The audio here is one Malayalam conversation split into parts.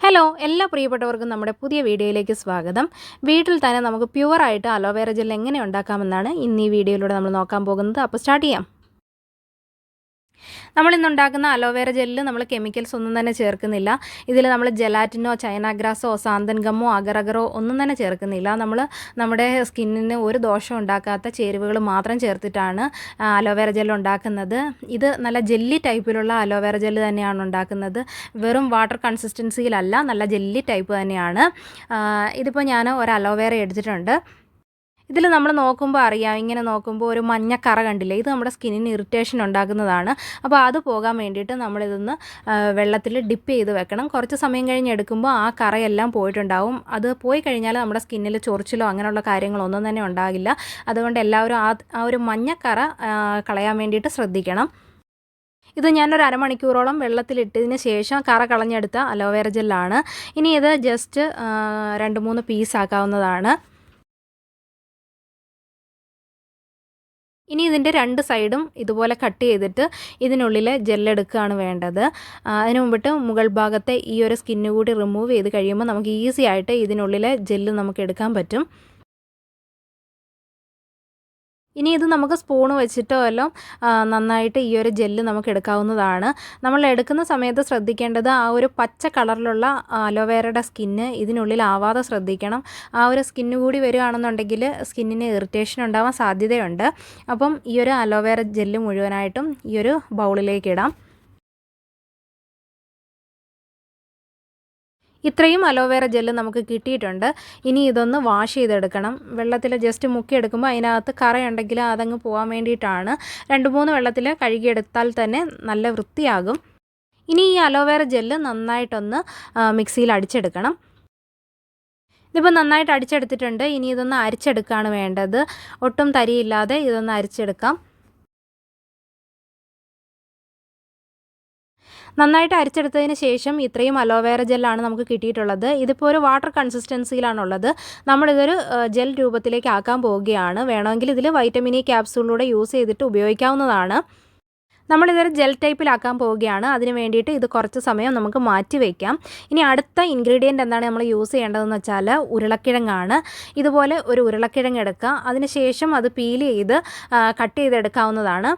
ഹലോ എല്ലാ പ്രിയപ്പെട്ടവർക്കും നമ്മുടെ പുതിയ വീഡിയോയിലേക്ക് സ്വാഗതം. വീട്ടിൽ തന്നെ നമുക്ക് പ്യുവറായിട്ട് അലോവേറ ജെൽ എങ്ങനെ ഉണ്ടാക്കാമെന്നാണ് ഇന്ന് ഈ വീഡിയോയിലൂടെ നമ്മൾ നോക്കാൻ പോകുന്നത്. അപ്പോൾ സ്റ്റാർട്ട് ചെയ്യാം. നമ്മൾ ഇന്നുണ്ടാക്കുന്ന അലോവേറ ജെല്ലിൽ നമ്മൾ കെമിക്കൽസ് ഒന്നും തന്നെ ചേർക്കുന്നില്ല. ഇതിൽ നമ്മൾ ജെലാറ്റിനോ ചൈനാഗ്രാസോ സാന്തൻ ഗമ്മോ അഗറഗറോ ഒന്നും തന്നെ ചേർക്കുന്നില്ല. നമ്മൾ നമ്മുടെ സ്കിന്നിന് ഒരു ദോഷം ഉണ്ടാക്കാത്ത ചേരുവകൾ മാത്രം ചേർത്തിട്ടാണ് അലോവേറ ജെൽ ഉണ്ടാക്കുന്നത്. ഇത് നല്ല ജെല്ലി ടൈപ്പിലുള്ള അലോവേറ ജെല്ല് തന്നെയാണ് ഉണ്ടാക്കുന്നത്. വെറും വാട്ടർ കൺസിസ്റ്റൻസിയിലല്ല നല്ല ജെല്ലി ടൈപ്പ് തന്നെയാണ്. ഇതിപ്പോൾ ഞാൻ ഒരു അലോവേറ എടുത്തിട്ടുണ്ട്. ഇതിൽ നമ്മൾ നോക്കുമ്പോൾ അറിയാം ഇങ്ങനെ നോക്കുമ്പോൾ ഒരു മഞ്ഞ കറ കണ്ടില്ലേ? ഇത് നമ്മുടെ സ്കിന്നിന് ഇറിറ്റേഷൻ ഉണ്ടാക്കുന്നതാണ്. അപ്പോൾ അത് പോകാൻ വേണ്ടിയിട്ട് നമ്മളിതൊന്ന് വെള്ളത്തിൽ ഡിപ്പ് ചെയ്ത് വെക്കണം. കുറച്ച് സമയം കഴിഞ്ഞ് എടുക്കുമ്പോൾ ആ കറയെല്ലാം പോയിട്ടുണ്ടാവും. അത് പോയി കഴിഞ്ഞാൽ നമ്മുടെ സ്കിന്നിൽ ചൊറിച്ചിലോ അങ്ങനെയുള്ള കാര്യങ്ങളൊന്നും തന്നെ ഉണ്ടാകില്ല. അതുകൊണ്ട് എല്ലാവരും ആ ആ ഒരു മഞ്ഞക്കറ കളയാൻ വേണ്ടിയിട്ട് ശ്രദ്ധിക്കണം. ഇത് ഞാനൊരു അരമണിക്കൂറോളം വെള്ളത്തിലിട്ടതിന് ശേഷം കറ കളഞ്ഞെടുത്ത അലോവേറ ജെല്ലാണ്. ഇനി ഇത് ജസ്റ്റ് രണ്ട് മൂന്ന് പീസ് ആക്കാവുന്നതാണ്. ഇനി ഇതിന്റെ രണ്ട് സൈഡും ഇതുപോലെ കട്ട് ചെയ്തിട്ട് ഇതിനുള്ളിൽ ജെല്ലെടുക്കുകയാണ് വേണ്ടത്. അതിന് മുമ്പിട്ട് മുകൾ ഭാഗത്തെ ഈ ഒരു സ്കിന്ന് കൂടി റിമൂവ് ചെയ്ത് കഴിയുമ്പോൾ നമുക്ക് ഈസി ആയിട്ട് ഇതിനുള്ളിലെ ജെല്ല് നമുക്ക് എടുക്കാൻ പറ്റും. ഇനി ഇത് നമുക്ക് സ്പൂൺ വെച്ചിട്ടോ എല്ലാം നന്നായിട്ട് ഈ ഒരു ജെല്ല് നമുക്ക് എടുക്കാവുന്നതാണ്. നമ്മൾ എടുക്കുന്ന സമയത്ത് ശ്രദ്ധിക്കേണ്ടത് ആ ഒരു പച്ച കളറിലുള്ള അലോവേരയുടെ സ്കിന്ന് ഇതിനുള്ളിൽ ആവാതെ ശ്രദ്ധിക്കണം. ആ ഒരു സ്കിന്ന് കൂടി വരികയാണെന്നുണ്ടെങ്കിൽ സ്കിന്നിന് ഇറിറ്റേഷൻ ഉണ്ടാവാൻ സാധ്യതയുണ്ട്. അപ്പം ഈ ഒരു അലോവേര ജെല്ല് മുഴുവനായിട്ടും ഈ ഒരു ബൗളിലേക്ക് ഇടാം. ഇത്രയും അലോവേറ ജെല്ല് നമുക്ക് കിട്ടിയിട്ടുണ്ട്. ഇനി ഇതൊന്ന് വാഷ് ചെയ്തെടുക്കണം. വെള്ളത്തിൽ ജസ്റ്റ് മുക്കിയെടുക്കുമ്പോൾ അതിനകത്ത് കറയുണ്ടെങ്കിൽ അതങ്ങ് പോകാൻ വേണ്ടിയിട്ടാണ്. രണ്ട് മൂന്ന് വെള്ളത്തിൽ കഴുകിയെടുത്താൽ തന്നെ നല്ല വൃത്തിയാകും. ഇനി ഈ അലോവേറ ജെല്ല് നന്നായിട്ടൊന്ന് മിക്സിയിൽ അടിച്ചെടുക്കണം. ഇതിപ്പോൾ നന്നായിട്ട് അടിച്ചെടുത്തിട്ടുണ്ട്. ഇനി ഇതൊന്ന് അരിച്ചെടുക്കുകയാണ് വേണ്ടത്. ഒട്ടും തരിയില്ലാതെ ഇതൊന്ന് അരിച്ചെടുക്കാം. നന്നായിട്ട് അരിച്ചെടുത്തതിന് ശേഷം ഇത്രയും അലോവേറ ജെല്ലാണ് നമുക്ക് കിട്ടിയിട്ടുള്ളത്. ഇതിപ്പോൾ ഒരു വാട്ടർ കൺസിസ്റ്റൻസിയിലാണുള്ളത്. നമ്മളിതൊരു ജെൽ രൂപത്തിലേക്ക് ആക്കാൻ പോവുകയാണ്. വേണമെങ്കിൽ ഇതിൽ വൈറ്റമിൻ ഇ ക്യാപ്സൂളിലൂടെ യൂസ് ചെയ്തിട്ട് ഉപയോഗിക്കാവുന്നതാണ്. നമ്മളിതൊരു ജെൽ ടൈപ്പിലാക്കാൻ പോവുകയാണ്. അതിന് വേണ്ടിയിട്ട് ഇത് കുറച്ച് സമയം നമുക്ക് മാറ്റി വയ്ക്കാം ഇനി അടുത്ത ഇൻഗ്രീഡിയന്റ് എന്താണ് നമ്മൾ യൂസ് ചെയ്യേണ്ടതെന്ന് വെച്ചാൽ ഉരുളക്കിഴങ്ങാണ്. ഇതുപോലെ ഒരു ഉരുളക്കിഴങ്ങ് എടുക്കുക. അതിനുശേഷം അത് പീൽ ചെയ്ത് കട്ട് ചെയ്തെടുക്കാവുന്നതാണ്.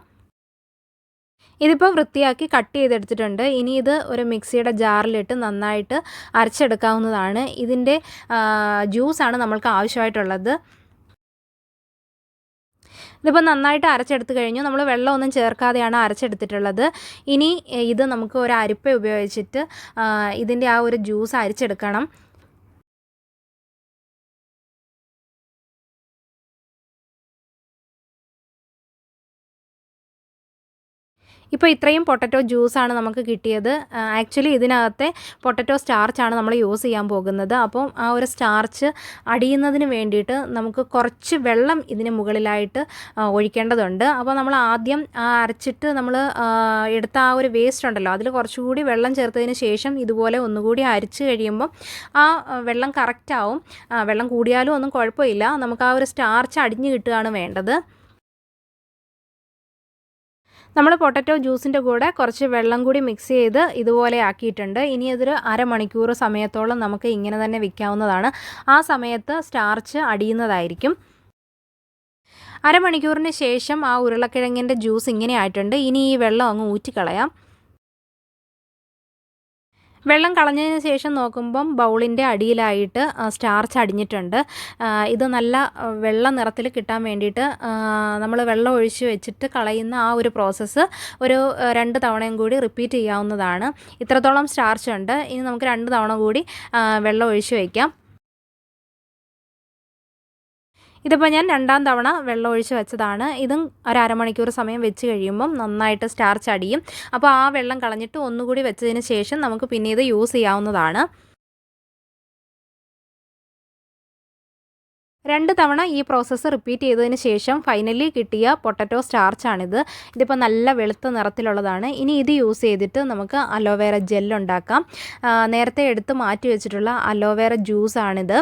ഇതിപ്പോൾ വൃത്തിയാക്കി കട്ട് ചെയ്തെടുത്തിട്ടുണ്ട്. ഇനി ഇത് ഒരു മിക്സിയുടെ ജാറിലിട്ട് നന്നായിട്ട് അരച്ചെടുക്കാവുന്നതാണ്. ഇതിന്റെ ജ്യൂസാണ് നമ്മൾക്ക് ആവശ്യമായിട്ടുള്ളത്. ഇതിപ്പോൾ നന്നായിട്ട് അരച്ചെടുത്ത് കഴിഞ്ഞു. നമ്മൾ വെള്ളമൊന്നും ചേർക്കാതെയാണ് അരച്ചെടുത്തിട്ടുള്ളത്. ഇനി ഇത് നമുക്ക് ഒരു അരിപ്പ ഉപയോഗിച്ചിട്ട് ഇതിന്റെ ആ ഒരു ജ്യൂസ് അരിച്ചെടുക്കണം. ഇപ്പോൾ ഇത്രയും പൊട്ടറ്റോ ജ്യൂസാണ് നമുക്ക് കിട്ടിയത്. ആക്ച്വലി ഇതിനകത്തെ പൊട്ടറ്റോ സ്റ്റാർച്ചാണ് നമ്മൾ യൂസ് ചെയ്യാൻ പോകുന്നത്. അപ്പം ആ ഒരു സ്റ്റാർച്ച് അടിയുന്നതിന് വേണ്ടിയിട്ട് നമുക്ക് കുറച്ച് വെള്ളം ഇതിന് മുകളിലായിട്ട് ഒഴിക്കേണ്ടതുണ്ട്. അപ്പോൾ നമ്മൾ ആദ്യം ആ അരച്ചിട്ട് നമ്മൾ എടുത്ത ആ ഒരു വേസ്റ്റ് ഉണ്ടല്ലോ അതിൽ കുറച്ചുകൂടി വെള്ളം ചേർത്തതിന് ശേഷം ഇതുപോലെ ഒന്നുകൂടി അരിച്ച് കഴിയുമ്പം ആ വെള്ളം കറക്റ്റാവും വെള്ളം കൂടിയാലും ഒന്നും കുഴപ്പമില്ല. നമുക്ക് ആ ഒരു സ്റ്റാർച്ച് അടിഞ്ഞ് കിട്ടുകയാണ് വേണ്ടത്. നമ്മൾ പൊട്ടറ്റോ ജ്യൂസിന്റെ കൂടെ കുറച്ച് വെള്ളം കൂടി മിക്സ് ചെയ്ത് ഇതുപോലെ ആക്കിയിട്ടുണ്ട്. ഇനി അതൊരു അരമണിക്കൂർ സമയത്തോളം നമുക്ക് ഇങ്ങനെ തന്നെ വിൽക്കാവുന്നതാണ് ആ സമയത്ത് സ്റ്റാർച്ച് അടിയുന്നതായിരിക്കും. അരമണിക്കൂറിന് ശേഷം ആ ഉരുളക്കിഴങ്ങിന്റെ ജ്യൂസ് ഇങ്ങനെ ആയിട്ടുണ്ട്. ഇനി ഈ വെള്ളം അങ്ങ് ഊറ്റിക്കളയാം. വെള്ളം കളഞ്ഞതിന് ശേഷം നോക്കുമ്പം ബൗളിന്റെ അടിയിലായിട്ട് സ്റ്റാർച്ച് അടിഞ്ഞിട്ടുണ്ട്. ഇത് നല്ല വെള്ള നിറത്തിൽ കിട്ടാൻ വേണ്ടിയിട്ട് നമ്മൾ വെള്ളം ഒഴിച്ച് വെച്ചിട്ട് കളയുന്ന ആ ഒരു പ്രോസസ്സ് ഒരു രണ്ട് തവണയും കൂടി റിപ്പീറ്റ് ചെയ്യാവുന്നതാണ്. ഇത്രത്തോളം സ്റ്റാർച്ച് ഉണ്ട്. ഇനി നമുക്ക് രണ്ട് തവണ കൂടി വെള്ളം ഒഴിച്ച് വയ്ക്കാം ഇതിപ്പോൾ ഞാൻ രണ്ടാം തവണ വെള്ളം ഒഴിച്ച് വെച്ചതാണ്. ഇതും ഒരു അരമണിക്കൂർ സമയം വെച്ച് കഴിയുമ്പം നന്നായിട്ട് സ്റ്റാർച്ച് അടിയും. അപ്പോൾ ആ വെള്ളം കളഞ്ഞിട്ട് ഒന്നുകൂടി വെച്ചതിന് ശേഷം നമുക്ക് പിന്നെ ഇത് യൂസ് ചെയ്യാവുന്നതാണ്. രണ്ട് തവണ ഈ പ്രോസസ്സ് റിപ്പീറ്റ് ചെയ്തതിന് ശേഷം ഫൈനലി കിട്ടിയ പൊട്ടറ്റോ സ്റ്റാർച്ചാണിത് ഇതിപ്പോൾ നല്ല വെളുത്ത നിറത്തിലുള്ളതാണ്. ഇനി ഇത് യൂസ് ചെയ്തിട്ട് നമുക്ക് അലോവേറ ജെല്ലുണ്ടാക്കാം നേരത്തെ എടുത്ത് മാറ്റി വെച്ചിട്ടുള്ള അലോവേറ ജ്യൂസാണിത്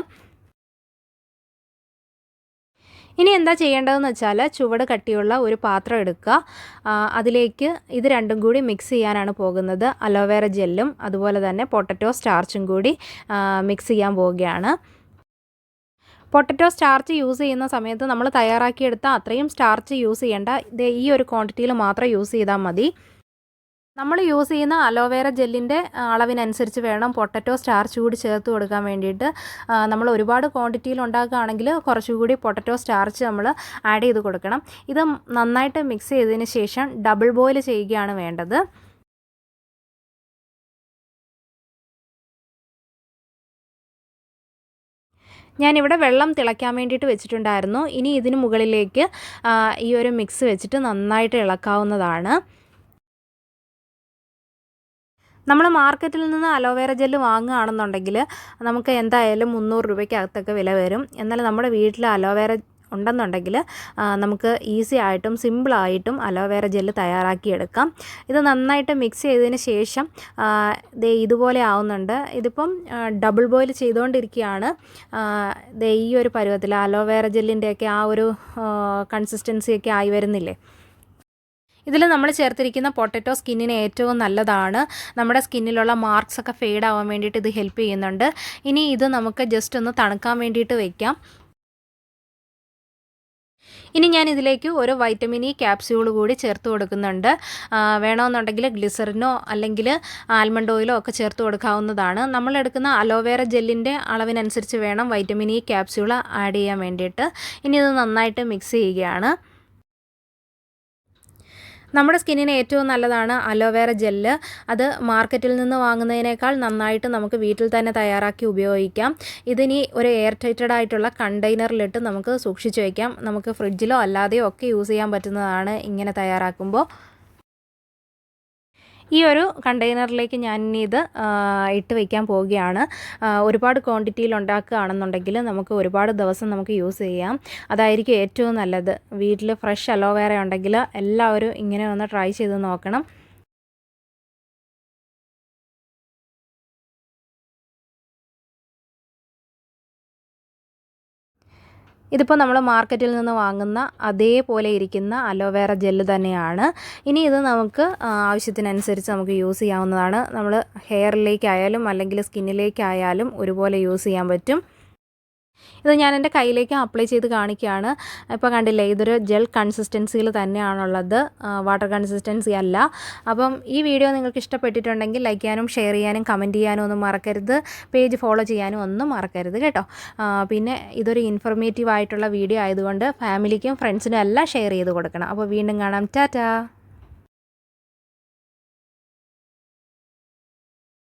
ഇനി എന്താ ചെയ്യേണ്ടതെന്ന് വെച്ചാൽ ചുവട് കട്ടിയുള്ള ഒരു പാത്രം എടുക്കുക. അതിലേക്ക് ഇത് രണ്ടും കൂടി മിക്സ് ചെയ്യാനാണ് പോകുന്നത്. അലോവേറ ജെല്ലും അതുപോലെ തന്നെ പൊട്ടറ്റോ സ്റ്റാർച്ചും കൂടി മിക്സ് ചെയ്യാൻ പോവുകയാണ്. പൊട്ടറ്റോ സ്റ്റാർച്ച് യൂസ് ചെയ്യുന്ന സമയത്ത് നമ്മൾ തയ്യാറാക്കിയെടുത്ത അത്രയും സ്റ്റാർച്ച് യൂസ് ചെയ്യേണ്ട. ഈ ഒരു ക്വാണ്ടിറ്റിയിൽ മാത്രം യൂസ് ചെയ്താൽ മതി. നമ്മൾ യൂസ് ചെയ്യുന്ന അലോവേറ ജെല്ലിന്റെ അളവിനനുസരിച്ച് വേണം പൊട്ടറ്റോ സ്റ്റാർച്ച് കൂടി ചേർത്ത് കൊടുക്കാൻ വേണ്ടിയിട്ട്. നമ്മൾ ഒരുപാട് ക്വാണ്ടിറ്റിയിൽ ഉണ്ടാക്കുകയാണെങ്കിൽ കുറച്ചുകൂടി പൊട്ടറ്റോ സ്റ്റാർച്ച് നമ്മൾ ആഡ് ചെയ്ത് കൊടുക്കണം. ഇത് നന്നായിട്ട് മിക്സ് ചെയ്തതിന് ശേഷം ഡബിൾ ബോയിൽ ചെയ്യുകയാണ് വേണ്ടത്. ഞാനിവിടെ വെള്ളം തിളയ്ക്കാൻ വേണ്ടിയിട്ട് വെച്ചിട്ടുണ്ടായിരുന്നു. ഇനി ഇതിന് മുകളിലേക്ക് ഈ ഒരു മിക്സ് വെച്ചിട്ട് നന്നായിട്ട് ഇളക്കാവുന്നതാണ്. നമ്മൾ മാർക്കറ്റിൽ നിന്ന് അലോവേറ ജെല്ല് വാങ്ങുകയാണെന്നുണ്ടെങ്കിൽ നമുക്ക് എന്തായാലും മുന്നൂറ് രൂപയ്ക്കകത്തൊക്കെ വില വരും. എന്നാൽ നമ്മുടെ വീട്ടിൽ അലോവേറ ഉണ്ടെന്നുണ്ടെങ്കിൽ നമുക്ക് ഈസി ആയിട്ടും സിമ്പിളായിട്ടും അലോവേറ ജെല്ല് തയ്യാറാക്കിയെടുക്കാം. ഇത് നന്നായിട്ട് മിക്സ് ചെയ്തതിന് ശേഷം ദേ ഇതുപോലെ ആവുന്നുണ്ട്. ഇതിപ്പം ഡബിൾ ബോയിൽ ചെയ്തുകൊണ്ടിരിക്കുകയാണ് ദേ ഈ ഒരു പരുവത്തിൽ അലോവേറ ജെല്ലിന്റെയൊക്കെ ആ ഒരു കൺസിസ്റ്റൻസിയൊക്കെ ആയി വരുന്നില്ലേ? ഇതിൽ നമ്മൾ ചേർത്തിരിക്കുന്ന പൊട്ടറ്റോ സ്കിന്നിന് ഏറ്റവും നല്ലതാണ്. നമ്മുടെ സ്കിന്നിലുള്ള മാർക്സ് ഒക്കെ ഫെയ്ഡ് ആവാൻ വേണ്ടിയിട്ട് ഇത് ഹെൽപ്പ് ചെയ്യുന്നുണ്ട്. ഇനി ഇത് നമുക്ക് ജസ്റ്റ് ഒന്ന് തണുക്കാൻ വേണ്ടിയിട്ട് വയ്ക്കാം ഇനി ഞാൻ ഇതിലേക്ക് ഒരു വൈറ്റമിൻ ഇ ക്യാപ്സ്യൂൾ കൂടി ചേർത്ത് കൊടുക്കുന്നുണ്ട്. വേണമെന്നുണ്ടെങ്കിൽ ഗ്ലിസറിനോ അല്ലെങ്കിൽ ആൽമണ്ട് ഓയിലോ ഒക്കെ ചേർത്ത് കൊടുക്കാവുന്നതാണ്. നമ്മൾ എടുക്കുന്ന അലോവേറ ജെല്ലിന്റെ അളവിനനുസരിച്ച് വേണം വൈറ്റമിൻ ഇ ക്യാപ്സ്യൂൾ ആഡ് ചെയ്യാൻ വേണ്ടിയിട്ട്. ഇനി ഇത് നന്നായിട്ട് മിക്സ് ചെയ്യുകയാണ്. നമ്മുടെ സ്കിന്നിന് ഏറ്റവും നല്ലതാണ് അലോവേറ ജെല്ല്. അത് മാർക്കറ്റിൽ നിന്ന് വാങ്ങുന്നതിനേക്കാൾ നന്നായിട്ട് നമുക്ക് വീട്ടിൽ തന്നെ തയ്യാറാക്കി ഉപയോഗിക്കാം. ഇതിനി ഒരു എയർ ടൈറ്റഡ് ആയിട്ടുള്ള കണ്ടെയ്നറിലിട്ട് നമുക്ക് സൂക്ഷിച്ചു വയ്ക്കാം നമുക്ക് ഫ്രിഡ്ജിലോ അല്ലാതെയോ ഒക്കെ യൂസ് ചെയ്യാൻ പറ്റുന്നതാണ് ഇങ്ങനെ തയ്യാറാക്കുമ്പോൾ. ഈ ഒരു കണ്ടെയ്നറിലേക്ക് ഞാൻ ഇനി ഇത് ഇട്ട് വയ്ക്കാൻ പോവുകയാണ്. ഒരുപാട് ക്വാണ്ടിറ്റിയിൽ ഉണ്ടാക്കുകയാണെന്നുണ്ടെങ്കിൽ നമുക്ക് ഒരുപാട് ദിവസം നമുക്ക് യൂസ് ചെയ്യാം. അതായിരിക്കും ഏറ്റവും നല്ലത്. വീട്ടിൽ ഫ്രഷ് അലോവേറ ഉണ്ടെങ്കിൽ എല്ലാവരും ഇങ്ങനെ ഒന്ന് ട്രൈ ചെയ്ത് നോക്കണം. ഇതിപ്പോൾ നമ്മൾ മാർക്കറ്റിൽ നിന്ന് വാങ്ങുന്ന അതേപോലെ ഇരിക്കുന്ന അലോവേറ ജെല്ല് തന്നെയാണ്. ഇനി ഇത് നമുക്ക് ആവശ്യത്തിനനുസരിച്ച് നമുക്ക് യൂസ് ചെയ്യാവുന്നതാണ്. നമ്മൾ ഹെയറിലേക്കായാലും അല്ലെങ്കിൽ സ്കിന്നിലേക്കായാലും ഒരുപോലെ യൂസ് ചെയ്യാൻ പറ്റും. ഇത് ഞാൻ എന്റെ കയ്യിലേക്ക് അപ്ലൈ ചെയ്ത് കാണിക്കുകയാണ്. ഇപ്പോൾ കണ്ടില്ലേ ഇതൊരു ജെൽ കൺസിസ്റ്റൻസിയിൽ തന്നെയാണുള്ളത്. വാട്ടർ കൺസിസ്റ്റൻസി അല്ല. അപ്പം ഈ വീഡിയോ നിങ്ങൾക്ക് ഇഷ്ടപ്പെട്ടിട്ടുണ്ടെങ്കിൽ ലൈക്ക് ചെയ്യാനും ഷെയർ ചെയ്യാനും കമന്റ് ചെയ്യാനും ഒന്നും മറക്കരുത്. പേജ് ഫോളോ ചെയ്യാനും ഒന്നും മറക്കരുത് കേട്ടോ. പിന്നെ ഇതൊരു ഇൻഫർമേറ്റീവ് ആയിട്ടുള്ള വീഡിയോ ആയതുകൊണ്ട് ഫാമിലിക്കും ഫ്രണ്ട്സിനും എല്ലാം ഷെയർ ചെയ്ത് കൊടുക്കണം. അപ്പോൾ വീണ്ടും കാണാം. ടാറ്റാ!